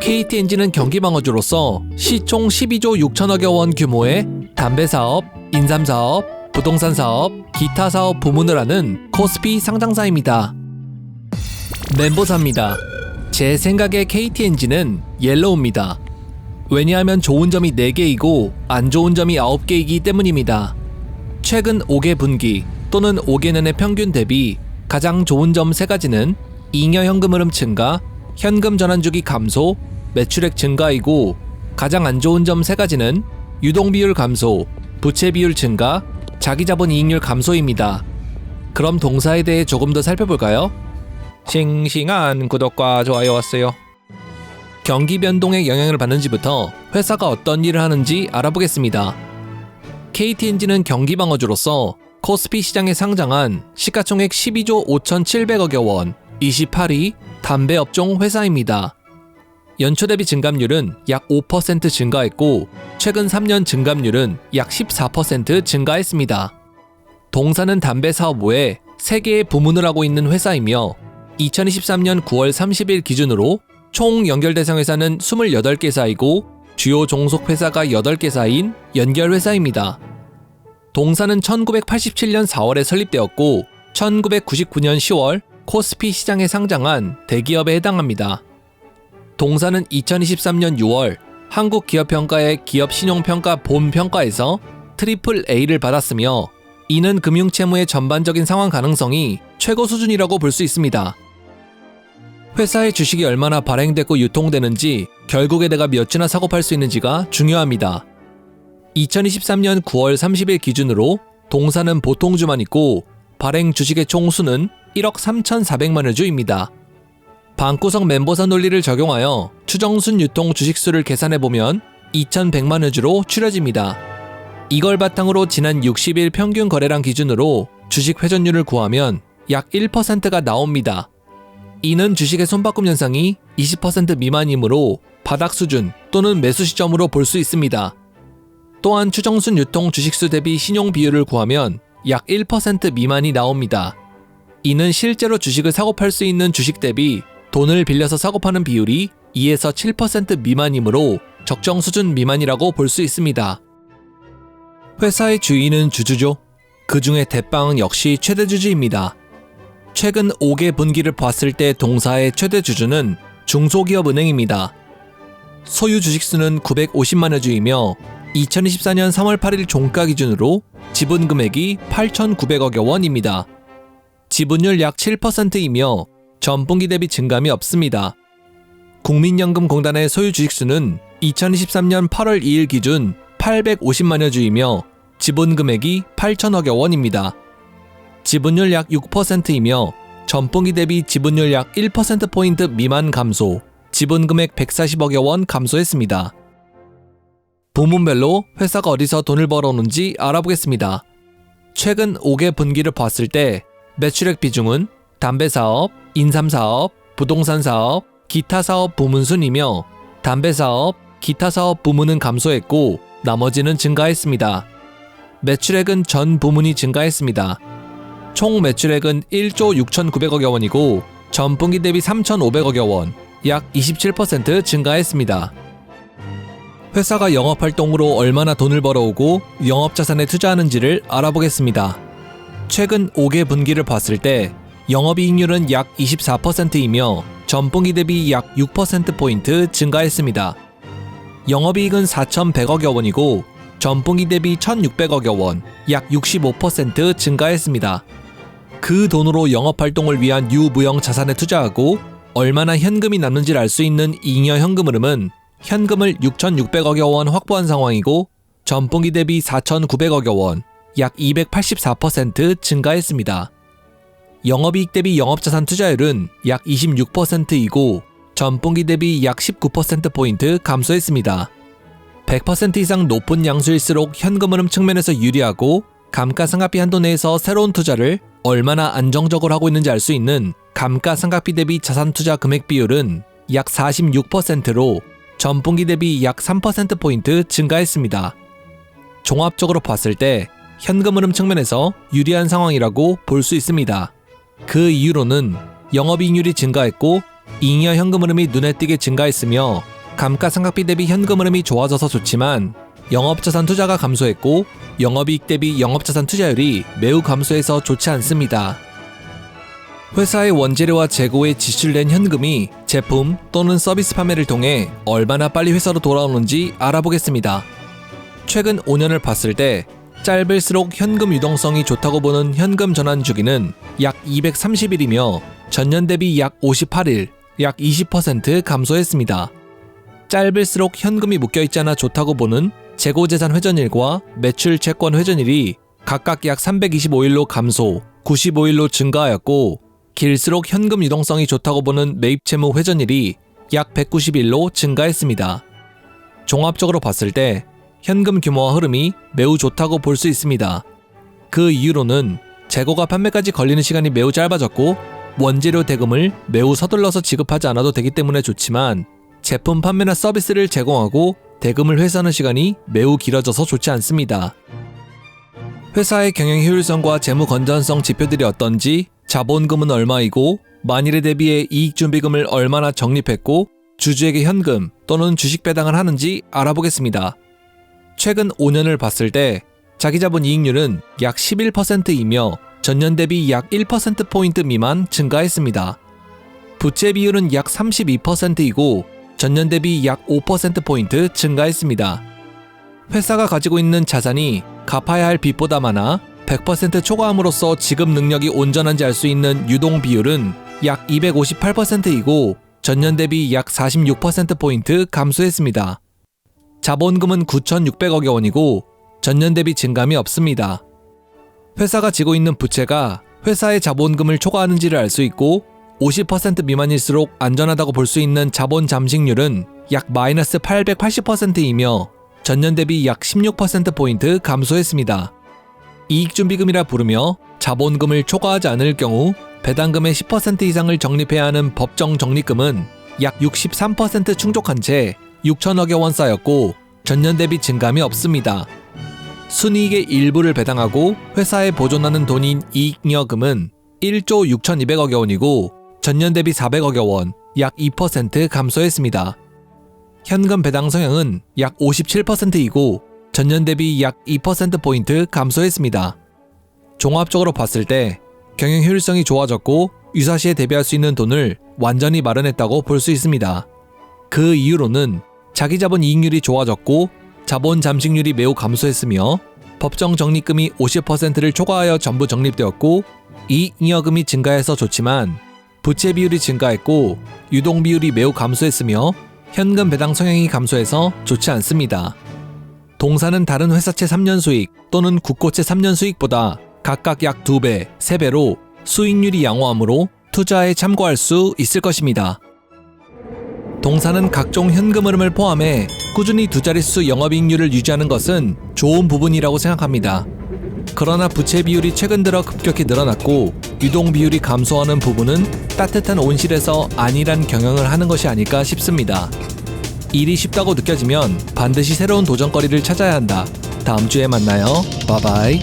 KT 엔진은 경기 방어주로서 시총 12조 6천억여 원 규모의 담배 사업, 인삼 사업, 부동산 사업, 기타 사업 부문을 하는 코스피 상장사입니다. 멤버사입니다. 제 생각에 KT 엔진은 옐로우입니다. 왜냐하면 좋은 점이 4개이고 안 좋은 점이 9개이기 때문입니다. 최근 5개 분기 또는 5개 내내 평균 대비 가장 좋은 점 3가지는 잉여 현금 흐름 증가, 현금 전환 주기 감소, 매출액 증가이고 가장 안 좋은 점 3가지는 유동 비율 감소, 부채 비율 증가, 자기 자본 이익률 감소입니다. 그럼 동사에 대해 조금 더 살펴볼까요? 싱싱한 구독과 좋아요 왔어요. 경기 변동에 영향을 받는지부터 회사가 어떤 일을 하는지 알아보겠습니다. KT 엔진은 경기 방어주로서 코스피 시장에 상장한 시가총액 12조 5,700억여 원, 28위 담배 업종 회사입니다. 연초 대비 증감률은 약 5% 증가했고 최근 3년 증감률은 약 14% 증가했습니다. 동사는 담배 사업 외에 3개의 부문을 하고 있는 회사이며 2023년 9월 30일 기준으로 총 연결 대상 회사는 28개 사이고 주요 종속 회사가 8개 사인 연결 회사입니다. 동사는 1987년 4월에 설립되었고 1999년 10월 코스피 시장에 상장한 대기업에 해당합니다. 동사는 2023년 6월 한국기업평가의 기업신용평가 봄평가에서 트리플 A를 받았으며 이는 금융채무의 전반적인 상환 가능성이 최고 수준이라고 볼 수 있습니다. 회사의 주식이 얼마나 발행되고 유통되는지 결국에 내가 몇 주나 사고 팔 수 있는지가 중요합니다. 2023년 9월 30일 기준으로 동사는 보통주만 있고 발행 주식의 총수는 1억 3,400만여 주입니다. 방구석 멤버사 논리를 적용하여 추정순 유통 주식수를 계산해보면 2,100만여 주로 추려집니다. 이걸 바탕으로 지난 60일 평균 거래량 기준으로 주식 회전율을 구하면 약 1%가 나옵니다. 이는 주식의 손바꿈 현상이 20% 미만이므로 바닥 수준 또는 매수 시점으로 볼 수 있습니다. 또한 추정순 유통 주식수 대비 신용 비율을 구하면 약 1% 미만이 나옵니다. 이는 실제로 주식을 사고 팔 수 있는 주식 대비 돈을 빌려서 사고 파는 비율이 2에서 7% 미만이므로 적정 수준 미만이라고 볼 수 있습니다. 회사의 주인은 주주죠. 그 중에 대빵은 역시 최대 주주입니다. 최근 5개 분기를 봤을 때 동사의 최대 주주는 중소기업은행입니다. 소유 주식수는 950만여 주이며 2024년 3월 8일 종가 기준으로 지분 금액이 8,900억여 원입니다. 지분율 약 7%이며 전분기 대비 증감이 없습니다. 국민연금공단의 소유 주식수는 2023년 8월 2일 기준 850만여 주이며 지분 금액이 8천억여 원입니다. 지분율 약 6%이며 전분기 대비 지분율 약 1%포인트 미만 감소, 지분 금액 140억여 원 감소했습니다. 부문별로 회사가 어디서 돈을 벌어오는지 알아보겠습니다. 최근 5개 분기를 봤을 때 매출액 비중은 담배 사업, 인삼 사업, 부동산 사업, 기타 사업 부문 순이며 담배 사업, 기타 사업 부문은 감소했고 나머지는 증가했습니다. 매출액은 전 부문이 증가했습니다. 총 매출액은 1조 6,900억여 원이고 전분기 대비 3,500억여 원, 약 27% 증가했습니다. 회사가 영업 활동으로 얼마나 돈을 벌어오고 영업 자산에 투자하는지를 알아보겠습니다. 최근 5개 분기를 봤을 때 영업이익률은 약 24%이며 전분기 대비 약 6%포인트 증가했습니다. 영업이익은 4,100억여 원이고 전분기 대비 1,600억여 원, 약 65% 증가했습니다. 그 돈으로 영업 활동을 위한 유무형 자산에 투자하고 얼마나 현금이 남는지를 알 수 있는 잉여 현금 흐름은 현금을 6,600억여 원 확보한 상황이고 전분기 대비 4,900억여 원, 약 284% 증가했습니다. 영업이익 대비 영업자산 투자율은 약 26%이고 전분기 대비 약 19%포인트 감소했습니다. 100% 이상 높은 양수일수록 현금 흐름 측면에서 유리하고 감가상각비 한도 내에서 새로운 투자를 얼마나 안정적으로 하고 있는지 알 수 있는 감가상각비 대비 자산 투자 금액 비율은 약 46%로 전분기 대비 약 3%포인트 증가했습니다. 종합적으로 봤을 때 현금 흐름 측면에서 유리한 상황이라고 볼 수 있습니다. 그 이유로는 영업이익률이 증가했고 잉여 현금 흐름이 눈에 띄게 증가했으며 감가상각비 대비 현금 흐름이 좋아져서 좋지만 영업자산 투자가 감소했고 영업이익 대비 영업자산 투자율이 매우 감소해서 좋지 않습니다. 회사의 원재료와 재고에 지출된 현금이 제품 또는 서비스 판매를 통해 얼마나 빨리 회사로 돌아오는지 알아보겠습니다. 최근 5년을 봤을 때 짧을수록 현금 유동성이 좋다고 보는 현금 전환 주기는 약 230일이며 전년 대비 약 58일, 약 20% 감소했습니다. 짧을수록 현금이 묶여있잖아 좋다고 보는 재고재산 회전일과 매출 채권 회전일이 각각 약 325일로 감소, 95일로 증가하였고 길수록 현금 유동성이 좋다고 보는 매입 채무 회전일이 약 190일로 증가했습니다. 종합적으로 봤을 때 현금 규모와 흐름이 매우 좋다고 볼 수 있습니다. 그 이유로는 재고가 판매까지 걸리는 시간이 매우 짧아졌고 원재료 대금을 매우 서둘러서 지급하지 않아도 되기 때문에 좋지만 제품 판매나 서비스를 제공하고 대금을 회수하는 시간이 매우 길어져서 좋지 않습니다. 회사의 경영 효율성과 재무 건전성 지표들이 어떤지 자본금은 얼마이고 만일에 대비해 이익 준비금을 얼마나 적립했고 주주에게 현금 또는 주식 배당을 하는지 알아보겠습니다. 최근 5년을 봤을 때 자기 자본 이익률은 약 11%이며 전년 대비 약 1%포인트 미만 증가했습니다. 부채 비율은 약 32%이고 전년 대비 약 5%포인트 증가했습니다. 회사가 가지고 있는 자산이 갚아야 할 빚보다 많아 100% 초과함으로써 지급 능력이 온전한지 알 수 있는 유동 비율은 약 258%이고 전년 대비 약 46%포인트 감소했습니다. 자본금은 9,600억여 원이고 전년 대비 증감이 없습니다. 회사가 지고 있는 부채가 회사의 자본금을 초과하는지를 알 수 있고 50% 미만일수록 안전하다고 볼 수 있는 자본 잠식률은 약 마이너스 880%이며 전년 대비 약 16%포인트 감소했습니다. 이익준비금이라 부르며 자본금을 초과하지 않을 경우 배당금의 10% 이상을 적립해야 하는 법정 적립금은 약 63% 충족한 채 6천억여 원 쌓였고 전년 대비 증감이 없습니다. 순이익의 일부를 배당하고 회사에 보존하는 돈인 이익여금은 1조 6,200억여 원이고 전년 대비 400억여 원, 약 2% 감소했습니다. 현금 배당 성향은 약 57%이고 전년 대비 약 2%포인트 감소했습니다. 종합적으로 봤을 때 경영 효율성이 좋아졌고 유사시에 대비할 수 있는 돈을 완전히 마련했다고 볼 수 있습니다. 그 이유로는 자기 자본 이익률이 좋아졌고 자본 잠식률이 매우 감소했으며 법정 적립금이 50%를 초과하여 전부 적립되었고 이잉여금이 증가해서 좋지만 부채 비율이 증가했고 유동 비율이 매우 감소했으며 현금 배당 성향이 감소해서 좋지 않습니다. 동사는 다른 회사채 3년 수익 또는 국고채 3년 수익보다 각각 약 2배, 3배로 수익률이 양호하므로 투자에 참고할 수 있을 것입니다. 동사는 각종 현금 흐름을 포함해 꾸준히 두 자릿수 영업이익률을 유지하는 것은 좋은 부분이라고 생각합니다. 그러나 부채 비율이 최근 들어 급격히 늘어났고 유동 비율이 감소하는 부분은 따뜻한 온실에서 안일한 경영을 하는 것이 아닐까 싶습니다. 일이 쉽다고 느껴지면 반드시 새로운 도전거리를 찾아야 한다. 다음 주에 만나요. 바바이.